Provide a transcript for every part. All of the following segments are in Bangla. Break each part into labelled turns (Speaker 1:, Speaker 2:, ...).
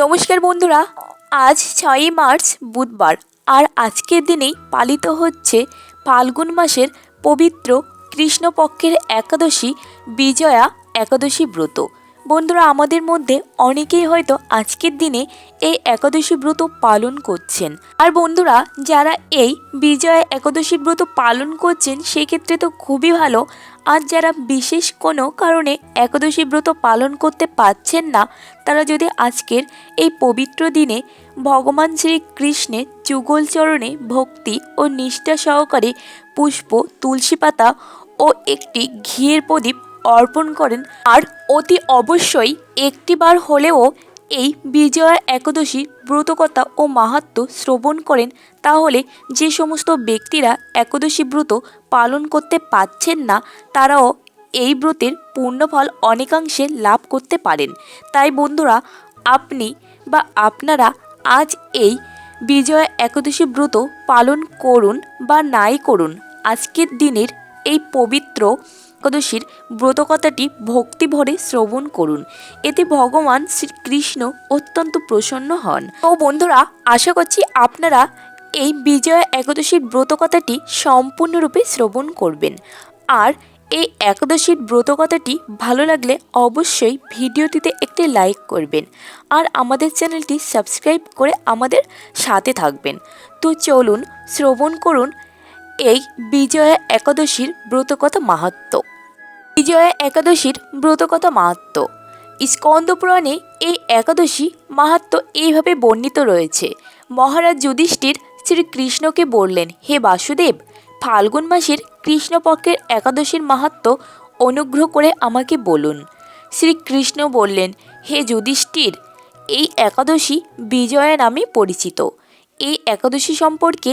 Speaker 1: নমস্কার বন্ধুরা, আজ ছয়ই মার্চ বুধবার আর আজকের দিনেই পালিত হচ্ছে ফাল্গুন মাসের পবিত্র কৃষ্ণপক্ষের একাদশী বিজয়া একাদশী ব্রত। বন্ধুরা, আমাদের মধ্যে অনেকেই হয়তো আজকের দিনে এই একাদশী ব্রত পালন করছেন। আর বন্ধুরা, যারা এই বিজয়া একাদশী ব্রত পালন করছেন, সেক্ষেত্রে তো খুবই ভালো। আর যারা বিশেষ কোনো কারণে একাদশী ব্রত পালন করতে পারছেন না, তারা যদি আজকের এই পবিত্র দিনে ভগবান শ্রীকৃষ্ণের যুগল চরণে ভক্তি ও নিষ্ঠা সহকারে পুষ্প, তুলসী পাতা ও একটি ঘিয়ের প্রদীপ অর্পণ করেন। আর অতি অবশ্যই একটিবার হলেও এই বিজয়া একাদশী ব্রতকথা ও মাহাত্ম শ্রবণ করেন, তাহলে যে সমস্ত ব্যক্তিরা একাদশী ব্রত পালন করতে পারছেন না, তারাও এই ব্রতের পূর্ণফল অনেকাংশে লাভ করতে পারেন। তাই বন্ধুরা, আপনি বা আপনারা আজ এই বিজয়া একাদশী ব্রত পালন করুন বা নাই করুন, আজকের দিনের এই পবিত্র একাদশীর ব্রতকথাটি ভক্তি ভরে শ্রবণ করুন। এতে ভগবান শ্রীকৃষ্ণ অত্যন্ত প্রসন্ন হন। ও বন্ধুরা, আশা করছি আপনারা এই বিজয়া একাদশীর ব্রতকথাটি সম্পূর্ণরূপে শ্রবণ করবেন। আর এই একাদশীর ব্রতকথাটি ভালো লাগলে অবশ্যই ভিডিওটিতে একটি লাইক করবেন আর আমাদের চ্যানেলটি সাবস্ক্রাইব করে আমাদের সাথে থাকবেন। তো চলুন, শ্রবণ করুন এই বিজয়া একাদশীর ব্রতকথা মাহাত্ম্য বিজয়া একাদশীর ব্রতকথা মাহাত্ম্য স্কন্দ পুরাণে এই একাদশী মাহাত্ম্য এইভাবে বর্ণিত রয়েছে। মহারাজ যুধিষ্ঠির শ্রীকৃষ্ণকে বললেন, হে বাসুদেব, ফাল্গুন মাসের কৃষ্ণপক্ষের একাদশীর মাহাত্ম্য অনুগ্রহ করে আমাকে বলুন। শ্রীকৃষ্ণ বললেন, হে যুধিষ্ঠির, এই একাদশী বিজয়া নামে পরিচিত। এই একাদশী সম্পর্কে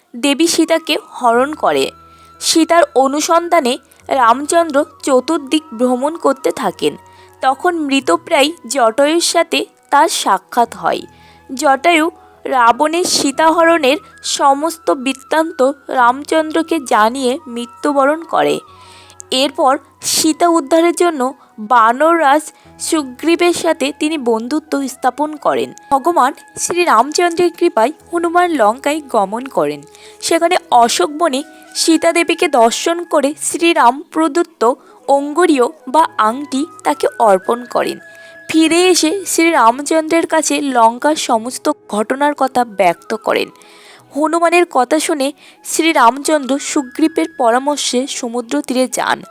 Speaker 1: দেবী সীতাকে হরণ করে। সীতার অনুসন্ধানে রামচন্দ্র চতুর্দিক ভ্রমণ করতে থাকেন। তখন মৃতপ্রায় জটায়ুর সাথে তার সাক্ষাৎ হয়। জটায়ু রাবণের সীতাহরণের সমস্ত বৃত্তান্ত রামচন্দ্রকে জানিয়ে মৃত্যুবরণ করে। এরপর সীতা উদ্ধারের জন্য বানররাজ সুগ্রীবের সাথে তিনি বন্ধুত্ব স্থাপন করেন। ভগবান শ্রী রামচন্দ্রের কৃপায় হনুমান লঙ্কায় গমন করেন। সেখানে অশোক বনে সীতা দেবীকে দর্শন করে শ্রীরাম প্রদত্ত অঙ্গুরীয় বা আংটি তাকে অর্পণ করেন। ফিরে এসে শ্রী রামচন্দ্রের কাছে লঙ্কার সমস্ত ঘটনার কথা ব্যক্ত করেন। হনুমানের কথা শুনে শ্রী রামচন্দ্র সুগ্রীবের পরামর্শে সমুদ্র তীরে যান।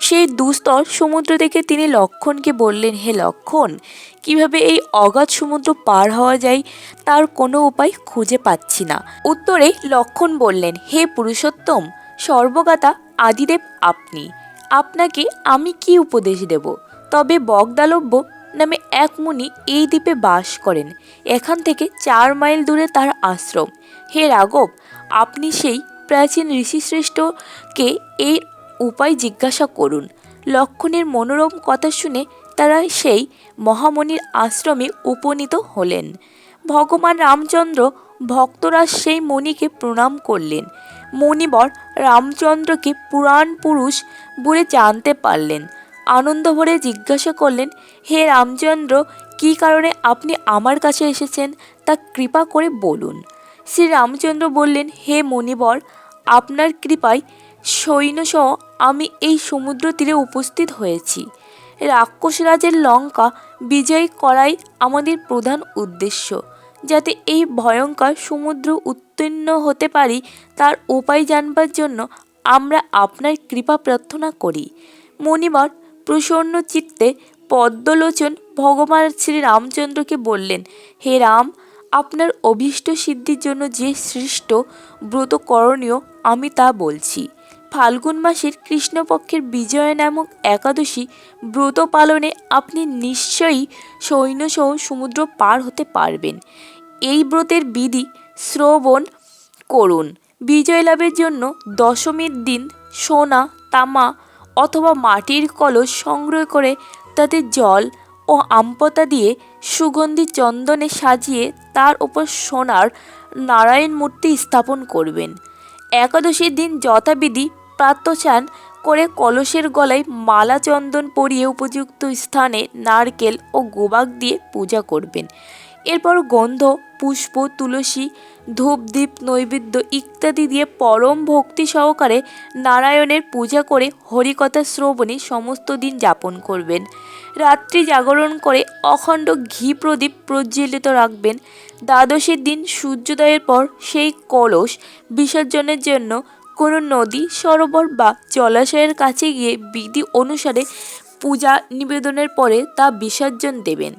Speaker 1: সেই দুস্তর সমুদ্র থেকে তিনি লক্ষণকে বললেন, হে লক্ষণ, কীভাবে এই অগাধ সমুদ্র পার হওয়া যায় তার কোনো উপায় খুঁজে পাচ্ছি না। উত্তরে লক্ষণ বললেন, হে পুরুষোত্তম সর্বগাতা আদিদেব আপনি। আপনাকে আমি কি উপদেশ দেব? তবে বগদালব্য নামে এক মুনি এই দ্বীপে বাস করেন। এখান থেকে চার মাইল দূরে তার আশ্রম। হে রাঘব, আপনি সেই প্রাচীন ঋষিশ্রেষ্ঠকে এই উপায় জিজ্ঞাসা করুন। লক্ষণের মনোরম কথা শুনে তারা সেই মহামণির আশ্রমে উপনীত হলেন। ভগবান রামচন্দ্র ভক্তরা সেই মণিকে প্রণাম করলেন। মণিবর রামচন্দ্রকে পুরাণ পুরুষ বলে জানতে পারলেন। আনন্দ ভরে জিজ্ঞাসা করলেন, হে রামচন্দ্র, কী কারণে আপনি আমার কাছে এসেছেন? তা কৃপা করে বলুন। শ্রী রামচন্দ্র বললেন, হে মণিবর, আপনার কৃপায় সৈন্যসহ আমি এই সমুদ্র তীরে উপস্থিত হয়েছি। রাক্ষসরাজের লঙ্কা বিজয় করাই আমাদের প্রধান উদ্দেশ্য। যাতে এই ভয়ঙ্কর সমুদ্র উত্তীর্ণ হতে পারি, তার উপায় জানবার জন্য আমরা আপনার কৃপা প্রার্থনা করি। মণিবর প্রসন্ন চিত্তে পদ্মলোচন ভগবান শ্রী রামচন্দ্রকে বললেন, হে রাম, আপনার অভীষ্ট সিদ্ধির জন্য যে সৃষ্ট ব্রত করণীয় আমি তা বলছি। ফাল্গুন মাসের কৃষ্ণপক্ষের বিজয় নামক একাদশী ব্রত পালনে আপনি নিশ্চয়ই সৈন্যসহ সমুদ্র পার হতে পারবেন। এই ব্রতের বিধি শ্রবণ করুন। বিজয় লাভের জন্য দশমীর দিন সোনা, তামা অথবা মাটির কলস সংগ্রহ করে তাতে জল ও আমপতা দিয়ে সুগন্ধি চন্দনে সাজিয়ে তার উপর সোনার নারায়ণ মূর্তি স্থাপন করবেন। একাদশীর দিন যথাবিধি প্রাত্যচান করে কলসের গলায় মালা চন্দন পরিয়ে উপযুক্ত স্থানে নারকেল ও গোবাক দিয়ে পূজা করবেন। এরপর গন্ধ পুষ্প, তুলসী, ধূপ, দীপ, নৈবেদ্য ইত্যাদি দিয়ে পরম ভক্তি সহকারে নারায়ণের পূজা করে হরিকথা শ্রবণে সমস্ত দিন যাপন করবেন। রাত্রি জাগরণ করে অখণ্ড ঘি প্রদীপ প্রজ্বলিত রাখবেন। দ্বাদশীর দিন সূর্যোদয়ের পর সেই কলস বিসর্জনের জন্য কোনো নদী, সরোবর বা জলাশয়ের কাছে গিয়ে বিধি অনুসারে পূজা নিবেদনের পরে তা বিসর্জন দেবেন।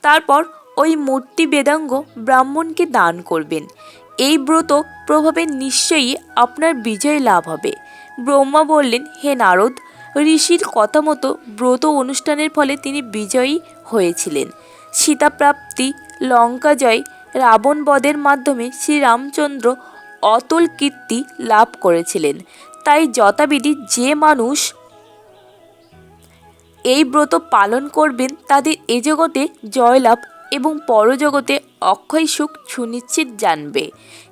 Speaker 1: তারপর ওই মূর্তি বেদাঙ্গ ব্রাহ্মণকে দান করবেন। এই ব্রত প্রভাবে নিশ্চয়ই আপনার বিজয় লাভ হবে। ব্রহ্মা বললেন, হে নারদ, ঋষির কথা মতো ব্রত অনুষ্ঠানের ফলে তিনি বিজয়ী হয়েছিলেন। সীতাপ্রাপ্তি, লঙ্কা জয়, রাবণ বদের মাধ্যমে শ্রীরামচন্দ্র অতুল কীর্তি লাভ করেছিলেন। তাই যথাবিধি যে মানুষ এই ব্রত পালন করবেন, তাদের এ জগতে জয়লাভ এবং পরজগতে অক্ষয় সুখ সুনিশ্চিত জানবে।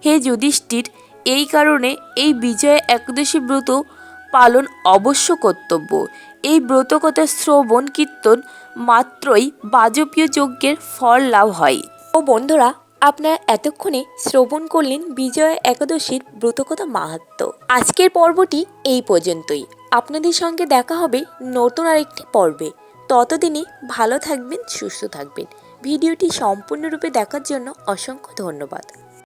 Speaker 1: হে যুধিষ্ঠির, এই কারণে এই বিজয় একাদশী ব্রত পালন অবশ্য কর্তব্য। এই ব্রতকথা শ্রবণ কীর্তন মাত্রই বাজপীয় যজ্ঞের ফল লাভ হয়। ও বন্ধুরা, আপনারা এতক্ষণে শ্রবণ করলেন বিজয়া একাদশীর ব্রতকথা মাহাত্ম আজকের পর্বটি এই পর্যন্তই। আপনাদের সঙ্গে দেখা হবে নতুন আরেকটি পর্বে। ততদিনে ভালো থাকবেন, সুস্থ থাকবেন। ভিডিওটি সম্পূর্ণরূপে দেখার জন্য অসংখ্য ধন্যবাদ।